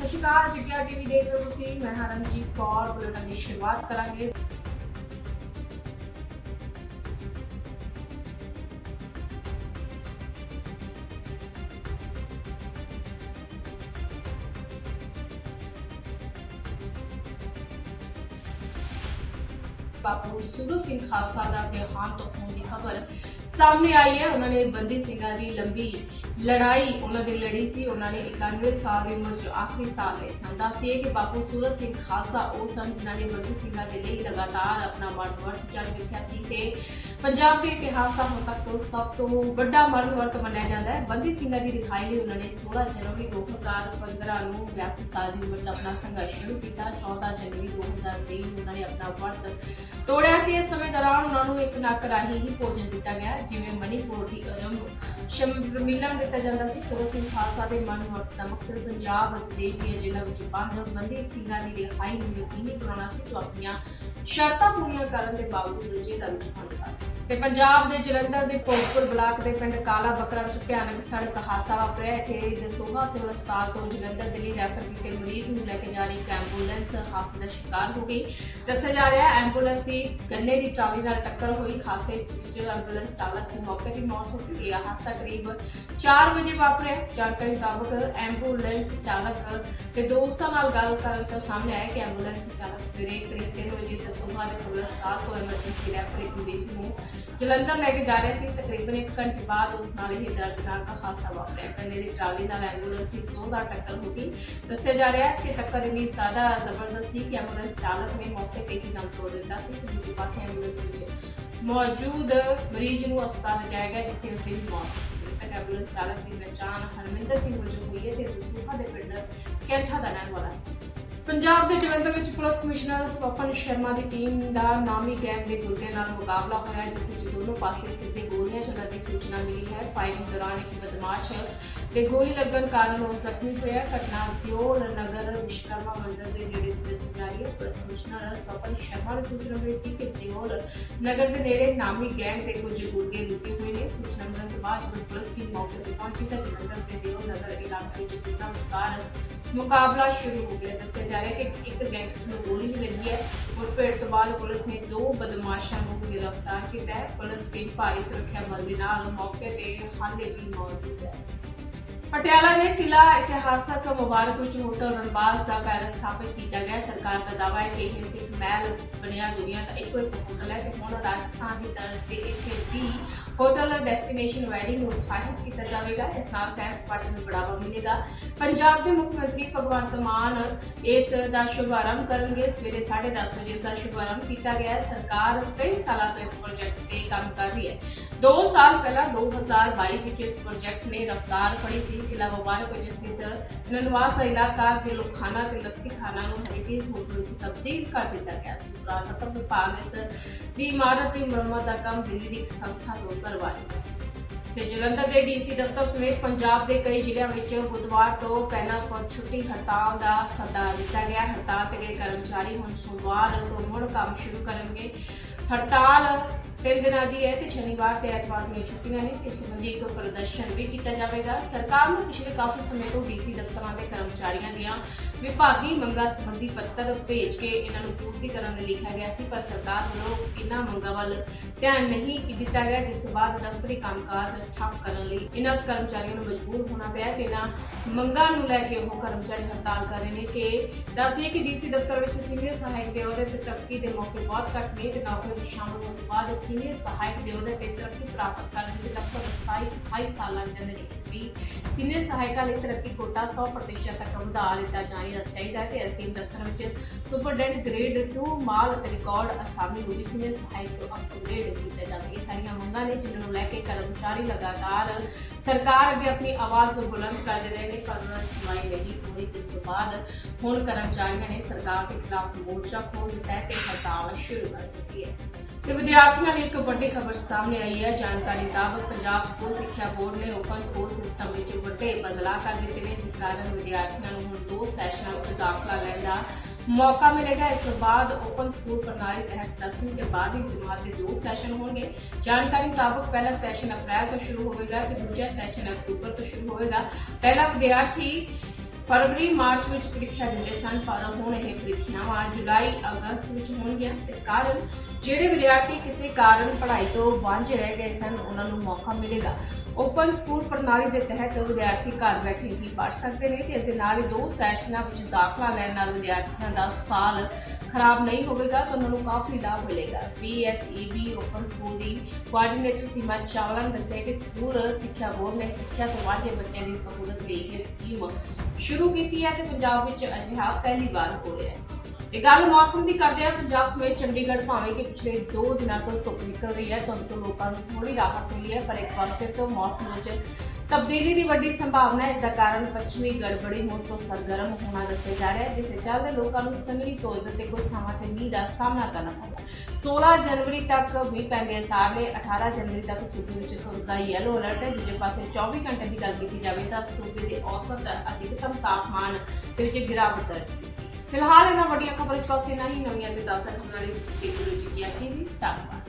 ਨਮਸਕਾਰ ਜਿਗਿਆ ਟੀਵੀ ਦੇਖ ਰਹੇ ਹੋ ਤੁਸੀਂ ਮੈਂ ਹਾਂ ਰਣਜੀਤ ਕੌਰ ਬੁਲੇਟਿਨ ਦੀ ਸ਼ੁਰੂਆਤ ਕਰਾਂਗੇ ਬਾਪੂ ਸੂਰੂ ਸਿੰਘ ਖਾਲਸਾ ਦਾ ਦੇਹਾਂਤ ਹੋਣ ਦੀ ਖਬਰ ਸਾਹਮਣੇ ਆਈ ਹੈ। ਉਹਨਾਂ ਨੇ ਬੰਦੀ ਸਿੰਘਾਂ ਦੀ ਲੰਬੀ ਲੜਾਈ, ਉਹਨਾਂ ਦੀ ਲੜੀ ਸੀ। ਉਹਨਾਂ ਨੇ 91 ਸਾਲ ਦੀ ਉਮਰ 'ਚ ਆਖਰੀ ਸਾਲ ਲਏ ਸਨ। ਦੱਸਦੀ ਹੈ ਕਿ ਬਾਪੂ ਸੂਰਜ ਸਿੰਘ ਖਾਲਸਾ ਉਹ ਸਨ ਜਿਨ੍ਹਾਂ ਨੇ ਬੰਦੀ ਸਿੰਘਾਂ ਦੇ ਲਈ ਲਗਾਤਾਰ ਆਪਣਾ ਮਰਨ ਵਰਤ ਜਾਰੀ ਰੱਖਿਆ ਸੀ ਤੇ ਪੰਜਾਬ ਦੇ ਇਤਿਹਾਸ ਦਾ ਹੁਣ ਤੱਕ ਤੋਂ ਸਭ ਤੋਂ ਵੱਡਾ ਮਰਦ ਵਰਤ ਮੰਨਿਆ ਜਾਂਦਾ ਹੈ। ਬੰਦੀ ਸਿੰਘਾਂ ਦੀ ਰਿਹਾਈ ਲਈ ਉਹਨਾਂ ਨੇ 16 ਜਨਵਰੀ 2015 ਨੂੰ 82 ਸਾਲ ਦੀ ਉਮਰ 'ਚ ਆਪਣਾ ਸੰਘਰਸ਼ ਸ਼ੁਰੂ ਕੀਤਾ। 14 ਜਨਵਰੀ 2023 ਨੂੰ ਉਹਨਾਂ ਨੇ ਆਪਣਾ ਵਰਤ ਤੋੜਿਆ ਸੀ। ਇਸ ਸਮੇਂ ਦੌਰਾਨ ਉਹਨਾਂ ਨੂੰ ਇੱਕ ਨੱਕ ਰਾਹੀਂ ਹੀ ਭੋਜਨ ਦਿੱਤਾ ਗਿਆ, ਜਿਵੇਂ ਮਣੀਪੁਰ ਦੀ ਅਰਮ ਸ਼ਮਿਲਨ ਦਿੱਤਾ ਜਾਂਦਾ ਸੀ। ਸੁਰ ਸਿੰਘ ਖਾਲਸਾ ਦੇ ਮਨ ਵਰਤ ਦਾ ਮਕਸਦ ਪੰਜਾਬ ਅਤੇ ਦੇਸ਼ ਦੀਆਂ ਜੇਲ੍ਹਾਂ ਵਿੱਚ ਬੰਦ ਬੰਦੀ ਸਿੰਘਾਂ ਦੀ ਰਿਹਾਈ ਨੂੰ ਯਕੀਨੀ ਬਣਾਉਣਾ ਸੀ, ਜੋ ਆਪਣੀਆਂ ਸ਼ਰਤਾਂ ਪੂਰੀਆਂ ਕਰਨ ਦੇ ਬਾਵਜੂਦ ਜੇਲ੍ਹਾਂ ਵਿੱਚ ਬੰਦ ਸਨ। ਤੇ ਪੰਜਾਬ ਦੇ ਜਲੰਧਰ ਦੇ ਭੋਗਪੁਰ ਬਲਾਕ ਦੇ ਪਿੰਡ ਕਾਲਾ ਬੱਕਰਾ ਵਿੱਚ ਭਿਆਨਕ ਸੜਕ ਹਾਦਸਾ ਵਾਪਰਿਆ। ਇੱਥੇ ਦਸੋਹਾ ਸਿਵਲ ਹਸਪਤਾਲ ਤੋਂ ਜਲੰਧਰ ਦੇ ਲਈ ਰੈਫਰ ਕੀਤੇ ਮਰੀਜ਼ ਨੂੰ ਲੈ ਕੇ ਜਾ ਰਹੀ ਇੱਕ ਐਂਬੂਲੈਂਸ ਹਾਦਸੇ ਦਾ ਸ਼ਿਕਾਰ ਹੋ ਗਈ। ਦੱਸਿਆ ਜਾ ਰਿਹਾ ਹੈ, ਐਂਬੂਲੈਂਸ ਦੀ ਗੰਨੇ ਦੀ ਟਰਾਲੀ ਨਾਲ ਟੱਕਰ ਹੋਈ। ਹਾਦਸੇ ਵਿੱਚ ਐਂਬੂਲੈਂਸ ਚਾਲਕ ਦੀ ਮੌਕੇ ਤੇ ਮੌਤ ਹੋ ਗਈ। ਇਹ ਹਾਦਸਾ ਕਰੀਬ 4 ਵਜੇ ਵਾਪਰਿਆ। ਜਾਣਕਾਰੀ ਮੁਤਾਬਕ ਐਂਬੂਲੈਂਸ ਚਾਲਕ ਤੇ ਦੋਸਤਾਂ ਨਾਲ ਗੱਲ ਕਰਨ ਤੋਂ ਸਾਹਮਣੇ ਆਇਆ ਕਿ ਐਂਬੂਲੈਂਸ ਚਾਲਕ ਸਵੇਰੇ ਕਰੀਬ 3 ਵਜੇ ਦਸੂਹਾ ਦੇ ਸਿਵਲ ਹਸਪਤਾਲ ਤੋਂ ਐਮਰਜੈਂਸੀ ਰੈਫਰ ਇੱਕ ਮਰੀਜ਼ ਨੂੰ ਜਲੰਧਰ ਲੈ ਕੇ ਜਾ ਰਿਹਾ ਸੀ। ਤਕਰੀਬਨ 1 ਘੰਟੇ ਬਾਅਦ ਉਸ ਨਾਲ ਇਹ ਦਰਦਨਾਕ ਹਾਦਸਾ ਵਾਪਰਿਆ। ਕੰਨੇ ਦੀ ਟਰਾਲੀ ਨਾਲ ਐਂਬੂਲੈਂਸ ਦੀ ਜ਼ੋਰਦਾਰ ਟੱਕਰ ਹੋ ਗਈ। ਦੱਸਿਆ ਜਾ ਰਿਹਾ ਹੈ ਕਿ ਟੱਕਰ ਇੰਨੀ ਜ਼ਿਆਦਾ ਜ਼ਬਰਦਸਤ ਸੀ ਕਿ ਐਂਬੂਲੈਂਸ ਚਾਲਕ ਨੇ ਮੌਕੇ ਤੇ ਹੀ ਦਮ ਤੋੜ ਦਿੱਤਾ ਸੀ ਤੇ ਦੂਜੇ ਪਾਸੇ ਐਂਬੂਲੈਂਸ ਵਿੱਚ ਮੌਜੂਦ ਮਰੀਜ਼ ਨੂੰ ਹਸਪਤਾਲ ਲਿਜਾਇਆ ਗਿਆ, ਜਿੱਥੇ ਉਸ ਦੀ ਮੌਤ ਹੋ ਐਂਬੂਲੈਂਸ ਚਾਲਕ ਦੀ ਪਛਾਣ ਹਰਮਿੰਦਰ ਸਿੰਘ ਵਜੋਂ ਹੋਈ ਹੈ ਤੇ ਦਸੂਹਾ ਦੇ ਪਿੰਡ ਕੈਂਥਾ ਦਾ ਰਹਿਣ ਵਾਲਾ ਸੀ। ਪੰਜਾਬ ਦੇ ਜਲੰਧਰ ਵਿੱਚ ਪੁਲਿਸ ਕਮਿਸ਼ਨਰ ਸਵਪਨ ਸ਼ਰਮਾ ਦੀ ਟੀਮ ਦਾ ਨਾਮੀ ਗੈਂਗ ਦੇ ਗੁਰਦੇ ਨਾਲ ਮੁਕਾਬਲਾ ਹੋਇਆ, ਜਿਸ ਵਿੱਚ ਦੋਨੋਂ ਪਾਸੇ ਸਿੱਧੇ ਗੋਲੀਆਂ ਚੱਲਣ ਦੀ ਸੂਚਨਾ ਮਿਲੀ ਹੈ। ਫਾਇਰਿੰਗ ਦੌਰਾਨ ਇੱਕ ਬਦਮਾਸ਼ ਦੇ ਗੋਲੀ ਲੱਗਣ ਕਾਰਨ ਉਹ ਜ਼ਖਮੀ ਹੋਇਆ। ਘਟਨਾ ਦਿਓਲ ਨਗਰ ਵਿਸ਼ਕਰਮਾ ਮੰਦਿਰ ਦੇ ਨੇੜੇ ਦੱਸੀ ਜਾ ਰਹੀ ਹੈ। ਪੁਲਿਸ ਕਮਿਸ਼ਨਰ ਸਵਪਨ ਸ਼ਰਮਾ ਨੂੰ ਸੂਚਨਾ ਮਿਲੀ ਸੀ ਕਿ ਦਿਓਲ ਨਗਰ ਦੇ ਨੇੜੇ ਨਾਮੀ ਗੈਂਗ ਦੇ ਕੁਝ ਗੁਰਗੇ ਲੁਕੇ ਹੋਏ ਨੇ। ਸੂਚਨਾ ਮਿਲਣ ਤੋਂ ਬਾਅਦ ਜਦੋਂ ਪੁਲਿਸ ਟੀਮ ਮੌਕੇ ਤੇ ਪਹੁੰਚੀ ਤਾਂ ਜਲੰਧਰ ਦੇ ਦਿਓਲ ਨਗਰ ਇਲਾਕੇ ਵਿੱਚ ਦੋਨਾਂ ਵਿਚਕਾਰ ਮੁਕਾਬਲਾ ਸ਼ੁਰੂ ਹੋ ਗਿਆ। ਦੱਸਿਆ ਜਾ ਰਿਹਾ ਹੈ ਕਿ ਇੱਕ ਗੈਂਗਸਟਰ ਨੂੰ ਗੋਲੀ ਵੀ ਲੱਗੀ ਹੈ। ਮੁਠਭੇੜ ਤੋਂ ਬਾਅਦ ਪੁਲਿਸ ਨੇ ਦੋ ਬਦਮਾਸ਼ਾਂ ਨੂੰ ਗ੍ਰਿਫਤਾਰ ਕੀਤਾ ਹੈ। ਪੁਲਿਸ ਟੀਮ ਭਾਰੀ ਸੁਰੱਖਿਆ ਬਲ ਦੇ ਨਾਲ ਮੌਕੇ ਤੇ ਹਾਲੇ ਵੀ ਮੌਜੂਦ ਹੈ। ਪਟਿਆਲਾ ਦੇ ਕਿਲਾ ਇਤਿਹਾਸਕ ਮੁਬਾਰਕ ਵਿੱਚ ਹੋਟਲ ਰਣਬਾਜ਼ ਦਾ ਪੈਲਸ ਸਥਾਪਿਤ ਕੀਤਾ ਗਿਆ। ਸਰਕਾਰ ਦਾ ਦਾਅਵਾ ਹੈ ਕਿ ਇਹ ਸਿੱਖ ਮਹਿਲ ਬਣਿਆ ਦੁਨੀਆ ਦਾ ਇੱਕੋ ਇੱਕ ਹੋਟਲ ਹੈ ਤੇ ਹੁਣ ਰਾਜਸਥਾਨ ਦੀ ਤਰਜ਼ ਤੇ ਇੱਥੇ ਵੀ ਹੋਟਲ ਡੈਸਟੀਨੇਸ਼ਨ ਵੈਡਿੰਗ ਨੂੰ ਉਤਸ਼ਾਹਿਤ ਕੀਤਾ ਜਾਵੇਗਾ। ਇਸ ਨਾਲ ਸੈਰ ਸਪਾਟੇ ਨੂੰ ਬੜਾਵਾ ਮਿਲੇਗਾ। ਪੰਜਾਬ ਦੇ ਮੁੱਖ ਮੰਤਰੀ ਭਗਵੰਤ ਮਾਨ ਇਸ ਦਾ ਸ਼ੁਭਾਰੰਭ ਕਰਨਗੇ। ਸਵੇਰੇ 10:30 ਵਜੇ ਇਸ ਦਾ ਸ਼ੁਭਾਰੰਭ ਕੀਤਾ ਗਿਆ ਹੈ। ਸਰਕਾਰ ਕਈ ਸਾਲਾਂ ਤੋਂ ਇਸ ਪ੍ਰੋਜੈਕਟ ਤੇ ਕੰਮ ਕਰ ਰਹੀ ਹੈ। 2 ਸਾਲ ਪਹਿਲਾਂ 2022 ਵਿੱਚ ਇਸ ਪ੍ਰੋਜੈਕਟ ਨੇ ਰਫ਼ਤਾਰ ਫੜੀ ਸੀ। ਕਿਲਾ ਮੁਬਾਰਕ ਵਿੱਚ ਸਥਿਤ ਨਨਵਾਸ ਦਾ ਇਲਾਕਾ ਗਿਲੋਖਾਨਾ ਤੇ ਲੱਸੀ ਖਾਨਾ ਨੂੰ ਹੈਰੀਟੇਜ ਹੋਟਲ ਵਿੱਚ ਤਬਦੀਲ ਕਰ ਦਿੱਤਾ ਗਿਆ ਸੀ। ਪੁਰਾਤਤਵ ਵਿਭਾਗ ਇਸ ਦੀ ਇਮਾਰਤ ਦੀ ਮੁਰੰਮਤ ਦਾ ਕੰਮ ਦਿੱਲੀ ਦੀ ਇੱਕ ਸੰਸਥਾ ਤੋਂ ਕਰਵਾਇਆ। ਤੇ ਜਲੰਧਰ ਦੇ ਡੀਸੀ ਦਫ਼ਤਰ ਸਮੇਤ ਪੰਜਾਬ ਦੇ ਕਈ ਜ਼ਿਲ੍ਹਿਆਂ ਵਿੱਚ ਬੁੱਧਵਾਰ ਤੋਂ ਪਹਿਲਾਂ ਛੁੱਟੀ ਹੜਤਾਲ ਦਾ ਸੱਦਾ ਦਿੱਤਾ ਗਿਆ। ਹੜਤਾਲ ਤੇ ਗਏ ਕਰਮਚਾਰੀ ਹੁਣ ਸੋਮਵਾਰ ਤੋਂ ਮੁੜ ਕੰਮ ਸ਼ੁਰੂ ਕਰਨਗੇ। ਹੜਤਾਲ ਤਿੰਨ ਦਿਨਾਂ ਦੀ ਹੈ ਤੇ ਸ਼ਨੀਵਾਰ ਤੇ ਐਤਵਾਰ ਦੀਆਂ ਛੁੱਟੀਆਂ ਨੇ। ਇਸ ਸੰਬੰਧੀ ਇੱਕ ਪ੍ਰਦਰਸ਼ਨ ਵੀ ਕੀਤਾ ਜਾਵੇਗਾ। ਸਰਕਾਰ ਨੂੰ ਪਿਛਲੇ ਕਾਫੀ ਸਮੇਂ ਤੋਂ ਡੀਸੀ ਦਫ਼ਤਰਾਂ ਦੇ ਕਰਮਚਾਰੀਆਂ ਦੀਆਂ ਵਿਭਾਗੀ ਮੰਗਾਂ ਸੰਬੰਧੀ ਪੱਤਰ ਭੇਜ ਕੇ ਇਹਨਾਂ ਨੂੰ ਪੂਰਤੀ ਕਰਨ ਲਈ ਲਿਖਿਆ ਗਿਆ ਸੀ, ਪਰ ਸਰਕਾਰ ਵੱਲੋਂ ਇਹਨਾਂ ਮੰਗਾਂ ਵੱਲ ਧਿਆਨ ਨਹੀਂ ਦਿੱਤਾ ਗਿਆ, ਜਿਸ ਤੋਂ ਬਾਅਦ ਦਫ਼ਤਰੀ ਕੰਮਕਾਜ ਠੱਪ ਕਰਨ ਲਈ ਇਹਨਾਂ ਕਰਮਚਾਰੀਆਂ ਨੂੰ ਮਜਬੂਰ ਹੋਣਾ ਪਿਆ ਤੇ ਇਹਨਾਂ ਮੰਗਾਂ ਨੂੰ ਲੈ ਕੇ ਉਹ ਕਰਮਚਾਰੀ ਹੜਤਾਲ ਕਰ ਰਹੇ ਨੇ ਕਿ ਦੱਸ ਦਈਏ ਕਿ ਡੀਸੀ ਦਫ਼ਤਰ ਵਿੱਚ ਸੀਨੀਅਰ ਸਹਾਇਕ ਦੇ ਅਹੁਦੇ ਤੇ ਤਰੱਕੀ ਦੇ ਮੌਕੇ ਬਹੁਤ ਘੱਟ ਨੇ ਤੇ ਨੌਕਰੀ ਵਿੱਚ ਸ਼ਾਮਲ ਹੋਣ ਤੋਂ ਬਾਅਦ ਸੀਨੀਅਰ ਸਹਾਇਕ ਦੇ ਅਹੁਦੇ ਤੇ ਤਰੱਕੀ ਪ੍ਰਾਪਤ ਕਰਨ ਵਿੱਚ ਲਗਭਗ 27 ਸਾਲ ਲੱਗ ਜਾਂਦੇ ਨੇ ਇਸ ਲਈ ਸੀਨੀਅਰ ਸਹਾਇਕਾਂ ਲਈ ਤਰੱਕੀ ਕੋਟਾ 100% ਤੱਕ ਵਧਾ ਦਿੱਤਾ ਜਾਣਾ ਚਾਹੀਦਾ ਹੈ ਤੇ ਐਸਟੀਐਮ ਦਫ਼ਤਰ ਵਿੱਚ ਸੁਪਰਡੈਂਟ ਗ੍ਰੇਡ 2 ਮਾਲ ਅਤੇ ਰਿਕਾਰਡ ਅਸਾਮੀ ਨੂੰ ਵੀ ਸੀਨੀਅਰ ਸਹਾਇਕ ਅਪਗ੍ਰੇਡ ਕੀਤਾ ਜਾਵੇ ਇਹ ਸਾਰੀਆਂ ਮੰਗਾਂ ਨੇ ਜਿਨ੍ਹਾਂ ਨੂੰ ਲੈ ਕੇ ਕਰਮਚਾਰੀ ਲਗਾਤਾਰ ਸਰਕਾਰ ਅੱਗੇ ਆਪਣੀ ਆਵਾਜ਼ ਬੁਲੰਦ ਕਰਦੇ ਰਹੇ ਨੇ, ਪਰ ਉਹਨਾਂ ਦੀ ਨਹੀਂ ਹੋਈ, ਜਿਸ ਤੋਂ ਬਾਅਦ ਹੁਣ ਕਰਮਚਾਰੀਆਂ ਨੇ ਸਰਕਾਰ ਦੇ ਖਿਲਾਫ ਮੋਰਚਾ ਖੋਲ੍ਹ ਦਿੱਤਾ ਹੈ ਤੇ ਹੜਤਾਲ ਸ਼ੁਰੂ ਕਰ ਦਿੱਤੀ ਹੈ। ਤੇ ਵਿਦਿਆਰਥੀਆਂ ਲਈ ਇੱਕ ਵੱਡੀ ਖਬਰ ਸਾਹਮਣੇ ਆਈ ਹੈ ਜਾਣਕਾਰੀ ਮੁਤਾਬਕ ਪੰਜਾਬ ਸਕੂਲ ਸਿੱਖਿਆ ਬੋਰਡ ਨੇ ਓਪਨ ਸਕੂਲ ਸਿਸਟਮ ਵਿੱਚ ਵੱਡੇ ਬਦਲਾਅ ਕਰ ਦਿੱਤੇ ਨੇ, ਜਿਸ ਕਾਰਨ ਵਿਦਿਆਰਥੀਆਂ ਨੂੰ ਹੁਣ ਦੋ ਸੈਸ਼ਨਾਂ ਵਿੱਚ ਦਾਖਲਾ ਲੈਣ ਦਾ ਮੌਕਾ ਮਿਲੇਗਾ। ਇਸ ਤੋਂ ਬਾਅਦ ਓਪਨ ਸਕੂਲ ਪ੍ਰਣਾਲੀ ਤਹਿਤ 10ਵੀਂ ਤੇ 12ਵੀਂ ਜਮਾਤ ਦੇ ਦੋ ਸੈਸ਼ਨ ਹੋਣਗੇ। ਜਾਣਕਾਰੀ ਮੁਤਾਬਕ ਪਹਿਲਾ ਸੈਸ਼ਨ ਅਪ੍ਰੈਲ ਤੋਂ ਸ਼ੁਰੂ ਹੋਵੇਗਾ ਤੇ ਦੂਜਾ ਸੈਸ਼ਨ ਅਕਤੂਬਰ ਤੋਂ ਸ਼ੁਰੂ ਹੋਵੇਗਾ। ਪਹਿਲਾ ਵਿਦਿਆਰਥੀ ਫਰਵਰੀ ਮਾਰਚ ਵਿੱਚ ਪ੍ਰੀਖਿਆ ਦਿੰਦੇ ਸਨ, ਪਰ ਹੁਣ ਇਹ ਪ੍ਰੀਖਿਆਵਾਂ ਜੁਲਾਈ, ਅਗਸਤ ਵਿੱਚ ਹੋਣਗੀਆਂ। ਇਸ ਕਾਰਨ ਜਿਹੜੇ ਵਿਦਿਆਰਥੀ ਕਿਸੇ ਕਾਰਨ ਪੜ੍ਹਾਈ ਤੋਂ ਵਾਂਝੇ ਰਹਿ ਗਏ ਸਨ, ਉਹਨਾਂ ਨੂੰ ਮੌਕਾ ਮਿਲੇਗਾ। ਓਪਨ ਸਕੂਲ ਪ੍ਰਣਾਲੀ ਦੇ ਤਹਿਤ ਵਿਦਿਆਰਥੀ ਘਰ ਬੈਠੇ ਹੀ ਪੜ੍ਹ ਸਕਦੇ ਨੇ ਤੇ ਇਸ ਦੇ ਨਾਲ ਹੀ ਦੋ ਸੈਸ਼ਨਾਂ ਵਿੱਚ ਦਾਖਲਾ ਲੈਣ ਨਾਲ ਵਿਦਿਆਰਥੀਆਂ ਦਾ ਸਾਲ ਖਰਾਬ ਨਹੀਂ ਹੋਵੇਗਾ ਤਾਂ ਉਹਨਾਂ ਨੂੰ ਕਾਫੀ ਲਾਭ ਮਿਲੇਗਾ। ਪੀਐਸਈਬੀ ਓਪਨ ਸਕੂਲ ਦੀ ਕੋਆਰਡੀਨੇਟਰ ਸੀਮਾ ਚਾਵਲਾ ਨੇ ਦੱਸਿਆ ਕਿ ਸਕੂਲ, ਸਿੱਖਿਆ ਬੋਰਡ ਨੇ ਸਿੱਖਿਆ ਤੋਂ ਵਾਂਝੇ ਬੱਚਿਆਂ ਦੀ ਸਹੂਲਤ ਲਈ ਇਹ ਸਕੀਮ ਸ਼ੁਰੂ ਸ਼ੁਰੂ ਕੀਤੀ ਹੈ ਤੇ ਪੰਜਾਬ ਵਿੱਚ ਅਜਿਹਾ ਪਹਿਲੀ ਵਾਰ ਹੋ ਰਿਹਾ ਹੈ। ਇਹ ਗੱਲ ਮੌਸਮ ਦੀ ਕਰਦੇ ਹਾਂ, ਪੰਜਾਬ ਸਮੇਤ ਚੰਡੀਗੜ੍ਹ ਭਾਵੇਂ ਕਿ ਪਿਛਲੇ 2 ਦਿਨਾਂ ਤੋਂ ਧੁੱਪ ਨਿਕਲ ਰਹੀ ਹੈ ਧੁੰਦ ਤੋਂ ਲੋਕਾਂ ਨੂੰ ਥੋੜੀ ਰਾਹਤ ਮਿਲੀ ਹੈ, ਪਰ ਇੱਕ ਵਾਰ ਫਿਰ ਤੋਂ ਮੌਸਮ ਵਿੱਚ ਤਬਦੀਲੀ ਦੀ ਵੱਡੀ ਸੰਭਾਵਨਾ ਹੈ। ਇਸ ਦਾ ਕਾਰਨ ਪੱਛਮੀ ਗੜਬੜੀ ਮੁੜ ਤੋਂ ਸਰਗਰਮ ਹੋਣਾ ਦੱਸਿਆ ਜਾ ਰਿਹਾ ਹੈ, ਜਿਸ ਦੇ ਚੱਲਦੇ ਲੋਕਾਂ ਨੂੰ ਸੰਘਣੀ ਧੁੰਦ ਤੇ ਕੁਝ ਥਾਵਾਂ ਤੇ ਮੀਂਹ ਦਾ ਸਾਹਮਣਾ ਕਰਨਾ ਪਊਗਾ। 16 ਜਨਵਰੀ ਤੱਕ ਮੀਂਹ ਪੈਂਦੇ ਅਸਾਰ ਨੇ 18 ਜਨਵਰੀ ਤੱਕ ਸੂਬੇ ਵਿੱਚ ਧੁੰਦ ਦਾ ਯੈਲੋ ਅਲਰਟ ਹੈ। ਦੂਜੇ ਪਾਸੇ 24 ਘੰਟੇ ਦੀ ਗੱਲ ਕੀਤੀ ਜਾਵੇ ਤਾਂ ਸੂਬੇ ਦੇ ਔਸਤ ਅਧਿਕਤਮ ਤਾਪਮਾਨ ਦੇ ਵਿੱਚ ਗਿਰਾਵਟ ਦਰਜ ਕੀਤੀ ਫਿਲਹਾਲ ਇਹਨਾਂ ਵੱਡੀਆਂ ਖਬਰਾਂ ਚ ਬਸ ਪਾਸੇ ਹੀ। ਨਵੀਆਂ ਤੇ ਤਾਜ਼ਾ ਖਬਰਾਂ ਲਈ ਤੁਸੀਂ ਦੇਖਦੇ ਰਹੋ ਜੀ ਟੀਵੀ ਧੰਨਵਾਦ।